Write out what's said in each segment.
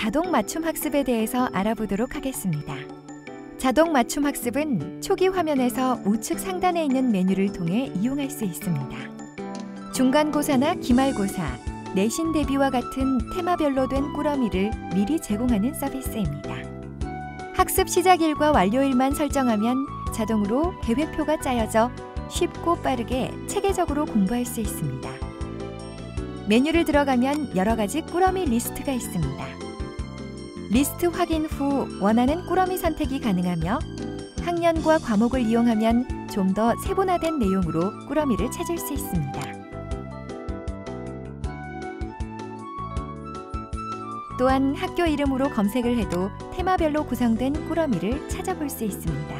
자동 맞춤 학습에 대해서 알아보도록 하겠습니다. 자동 맞춤 학습은 초기 화면에서 우측 상단에 있는 메뉴를 통해 이용할 수 있습니다. 중간고사나 기말고사, 내신 대비와 같은 테마별로 된 꾸러미를 미리 제공하는 서비스입니다. 학습 시작일과 완료일만 설정하면 자동으로 계획표가 짜여져 쉽고 빠르게 체계적으로 공부할 수 있습니다. 메뉴를 들어가면 여러 가지 꾸러미 리스트가 있습니다. 리스트 확인 후 원하는 꾸러미 선택이 가능하며 학년과 과목을 이용하면 좀 더 세분화된 내용으로 꾸러미를 찾을 수 있습니다. 또한 학교 이름으로 검색을 해도 테마별로 구성된 꾸러미를 찾아볼 수 있습니다.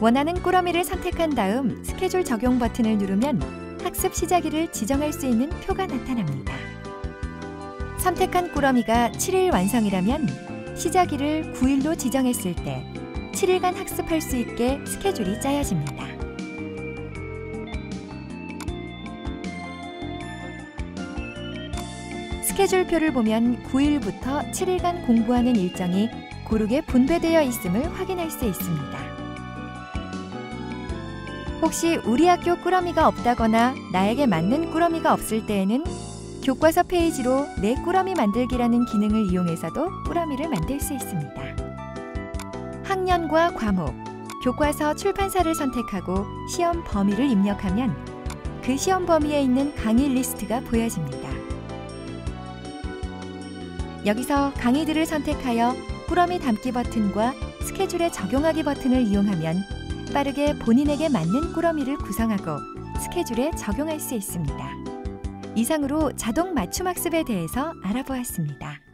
원하는 꾸러미를 선택한 다음 스케줄 적용 버튼을 누르면 학습 시작일을 지정할 수 있는 표가 나타납니다. 선택한 꾸러미가 7일 완성이라면 시작일을 9일로 지정했을 때 7일간 학습할 수 있게 스케줄이 짜여집니다. 스케줄표를 보면 9일부터 7일간 공부하는 일정이 고르게 분배되어 있음을 확인할 수 있습니다. 혹시 우리 학교 꾸러미가 없다거나 나에게 맞는 꾸러미가 없을 때에는 교과서 페이지로 내 꾸러미 만들기라는 기능을 이용해서도 꾸러미를 만들 수 있습니다. 학년과 과목, 교과서 출판사를 선택하고 시험 범위를 입력하면 그 시험 범위에 있는 강의 리스트가 보여집니다. 여기서 강의들을 선택하여 꾸러미 담기 버튼과 스케줄에 적용하기 버튼을 이용하면 빠르게 본인에게 맞는 꾸러미를 구성하고 스케줄에 적용할 수 있습니다. 이상으로 자동 맞춤 학습에 대해서 알아보았습니다.